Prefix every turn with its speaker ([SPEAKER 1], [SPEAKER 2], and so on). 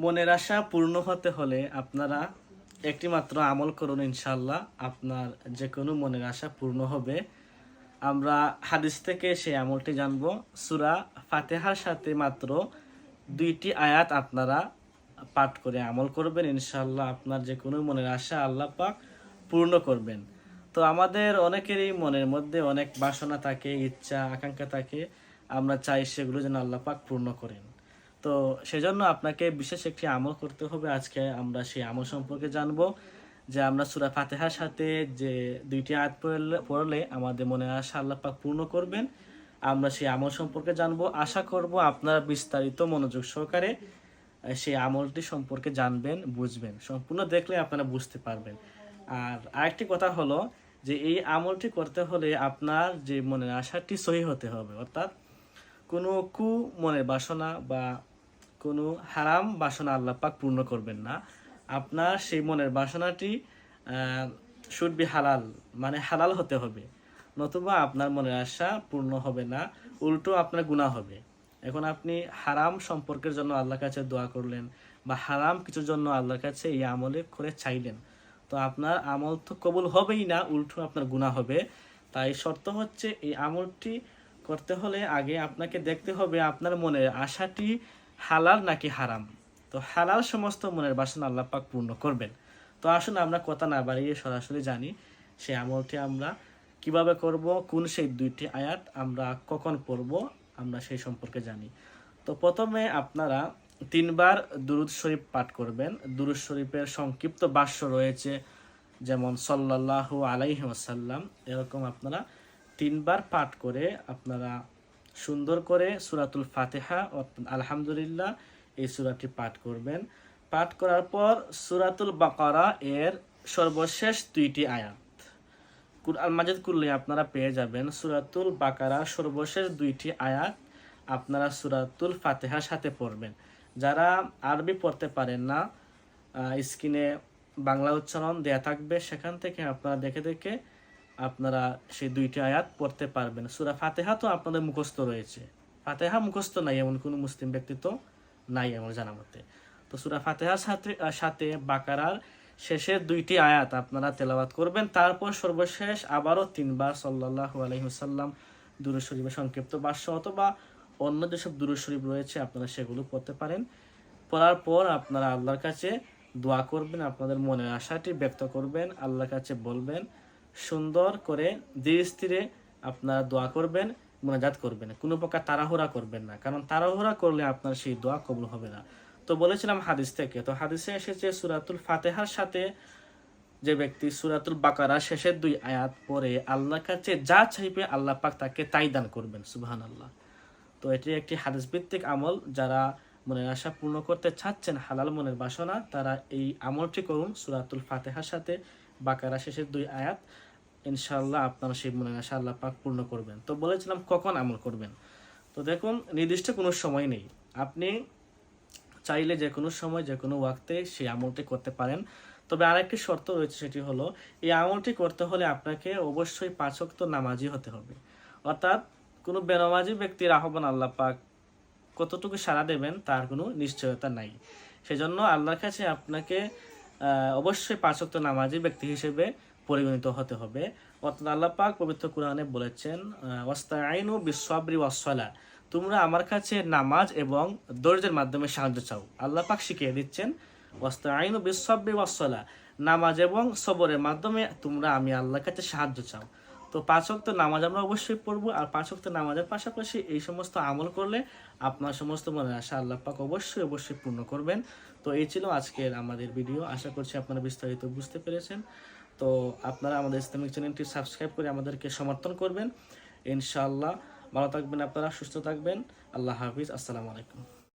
[SPEAKER 1] মনের আশা পূর্ণ হতে হলে আপনারা একটি মাত্র আমল করুন ইনশাল্লাহ আপনার যে কোনো মনের আশা পূর্ণ হবে। আমরা হাদিস থেকে সেই আমলটি জানব। সুরা ফাতেহার সাথে মাত্র দুইটি আয়াত আপনারা পাঠ করে আমল করবেন। ইনশাল্লাহ আপনার যে কোনো মনের আশা আল্লাহ পাক পূর্ণ করবেন। তো আমাদের অনেকেরই মনের মধ্যে অনেক বাসনা থাকে, ইচ্ছা, আকাঙ্ক্ষা থাকে। আমরা চাই সেগুলো যেন আল্লাহ পাক পূর্ণ করেন। তো সেজন্য আপনাকে বিশেষ একটি আমল করতে হবে। আজকে আমরা সেই আমল সম্পর্কে জানব যে আমরা সুরা ফাতেহার সাথে যে দুইটি আয়াত পড়লে আমাদের মনে আশা আল্লাহ পাক পূর্ণ করবেন। আমরা সেই আমল সম্পর্কে জানব। আশা করব আপনারা বিস্তারিত মনোযোগ সহকারে সেই আমলটি সম্পর্কে জানবেন, বুঝবেন। সম্পূর্ণ দেখলে আপনারা বুঝতে পারবেন। আর আরেকটি কথা হলো যে এই আমলটি করতে হলে আপনার যে মনের আশাটি সহি হতে হবে। অর্থাৎ কোনো কু মনের বাসনা বা কোনো হারাম বাসনা আল্লাহ পাক পূর্ণ করবেন না। আপনার সেই মনের বাসনাটি শুড বি হালাল মানে হালাল হতে হবে। নতুবা আপনার মনের আশা পূর্ণ হবে না, উল্টো আপনার গুণা হবে। এখন আপনি হারাম সম্পর্কের জন্য আল্লাহর কাছে দোয়া করলেন বা হারাম কিছুর জন্য আল্লাহর কাছে এই আমলে করে চাইলেন, তো আপনার আমল তো কবুল হবেই না, উল্টো আপনার গুণা হবে। তাই শর্ত হচ্ছে এই আমলটি করতে হলে আগে আপনাকে দেখতে হবে আপনার মনের আশাটি হালাল নাকি হারাম? তো হালাল সমস্ত মনের বাসনা আল্লাহ পাক পূর্ণ করবেন। তো আসুন আমরা কথা না বাড়িয়ে সরাসরি জানি সেই আমলটি আমরা কীভাবে করব, কোন সেই দুইটি আয়াত আমরা কখন পড়ব, আমরা সেই সম্পর্কে জানি। তো প্রথমে আপনারা তিনবার দুরুদ শরীফ পাঠ করবেন। দুরুদ শরীফের সংক্ষিপ্ত বাস্য রয়েছে, যেমন সাল্লাল্লাহু আলাইহি এরকম আপনারা তিনবার পাঠ করে আপনারা সুন্দর করে সুরাতুল ফাতেহা আলহামদুলিল্লাহ এই সুরাটি পাঠ করবেন। পাঠ করার পর সুরাতুল বাকারা এর সর্বশেষ দুইটি আয়াত। কুরআন মাজিদ করলে আপনারা পেয়ে যাবেন সুরাতুল বাকারা সর্বশেষ দুইটি আয়াত আপনারা সুরাতুল ফাতেহার সাথে পড়বেন। যারা আরবি পড়তে পারেন না স্ক্রিনে বাংলা উচ্চারণ দেয়া থাকবে, সেখান থেকে আপনারা দেখে দেখে আপনারা সেই দুইটি আয়াত পড়তে পারবেন। সুরা ফাতেহা তো আপনাদের মুখস্থ রয়েছে। ফাতেহা মুখস্থ নাই, এমন কোনো মুসলিম ব্যক্তি তো নাই আমার জানা মতে। তো সুরা ফাতেহার সাথে সাথে বাকারার শেষের দুইটি আয়াত আপনারা তেলাবাত করবেন। তারপর সর্বশেষ আবারও তিনবার সাল্লাল্লাহু আলাইহি ওয়াসাল্লাম শরীফের সংক্ষিপ্ত বাস্য অথবা অন্য যেসব দুরূদ শরীফ রয়েছে আপনারা সেগুলো পড়তে পারেন। পড়ার পর আপনারা আল্লাহর কাছে দোয়া করবেন, আপনাদের মনের আশাটি ব্যক্ত করবেন, আল্লাহর কাছে বলবেন সুন্দর করে ধীরে স্থিরে আপনারা দোয়া করবেন, মোনাজাত করবেন। কোনো প্রকার তাড়াহুড়া করবেন না, কারণ তাড়াহুড়া করলে আপনার সেই দোয়া কবুল হবে না। তো বলেছিলাম হাদিস থেকে, তো হাদিসে এসেছে সুরাতুল ফাতেহার সাথে যে ব্যক্তি সুরাতুল বাকারা শেষের দুই আয়াত পরে আল্লাহর কাছে যা চাইবে আল্লাহ পাক তাকে তাই দান করবেন সুবহান আল্লাহ তো এটি একটি হাদিস ভিত্তিক আমল, যারা মনের আশা পূর্ণ করতে চাচ্ছেন হালাল মনের বাসনা, তারা এই আমলটি করুন সুরাতুল ফাতেহার সাথে বাকারা শেষের দুই আয়াত। ইনশাআল্লাহ আপনারা সেই মনের আশা আল্লাহ পাক পূর্ণ করবেন। তো বলেছিলাম কখন আমল করবেন। তো দেখুন, নির্দিষ্ট কোনো সময় নেই। আপনি চাইলে যে কোনো সময়, যে কোনো ওয়াক্তে সেই আমলটি করতে পারেন। তবে আরেকটি শর্ত রয়েছে, সেটি হলো, এই আমলটি করতে হলে আপনাকে অবশ্যই পাঁচক্ত নামাজি হতে হবে। অর্থাৎ কোনো বেনামাজি ব্যক্তির আহ্বান আল্লাহ পাক কতটুকু সাড়া দেবেন, তার কোনো নিশ্চয়তা নাই। সেজন্য আল্লাহর কাছে আপনাকে অবশ্যই পাঁচক্ত নামাজি ব্যক্তি হিসেবে পরিগণিত হতে হবে। অর্থাৎ আল্লাহ পাক পবিত্র কোরআনে বলেছেন ওয়াস্তাইনু বিশ্বরি ওয়াসলা তোমরা আমার কাছে নামাজ এবং দর্জের মাধ্যমে সাহায্য চাও। আল্লাহ পাক শিখিয়ে দিচ্ছেন ওয়াস্তাইনু বিশ্বরি ওয়াসলা নামাজ এবং সবরের মাধ্যমে তোমরা আমি আল্লাহর কাছে সাহায্য চাও। তো পাঁচ ওয়াক্ত নামাজ আমরা অবশ্যই পড়ব, আর পাঁচ ওয়াক্ত নামাজের পাশাপাশি এই সমস্ত আমল করলে আপনার সমস্ত মনে আশা আল্লাহ পাক অবশ্যই অবশ্যই পূর্ণ করবেন। তো এই ছিল আজকের আমাদের ভিডিও। আশা করছি আপনারা বিস্তারিত বুঝতে পেরেছেন। তো আপনারা আমাদের ইসলামিক চ্যানেলটি সাবস্ক্রাইব করে আমাদেরকে সমর্থন করবেন। ইনশাআল্লাহ। ভালো থাকবেন আপনারা, সুস্থ থাকবেন। আল্লাহ হাফিজ। আসসালামু আলাইকুম।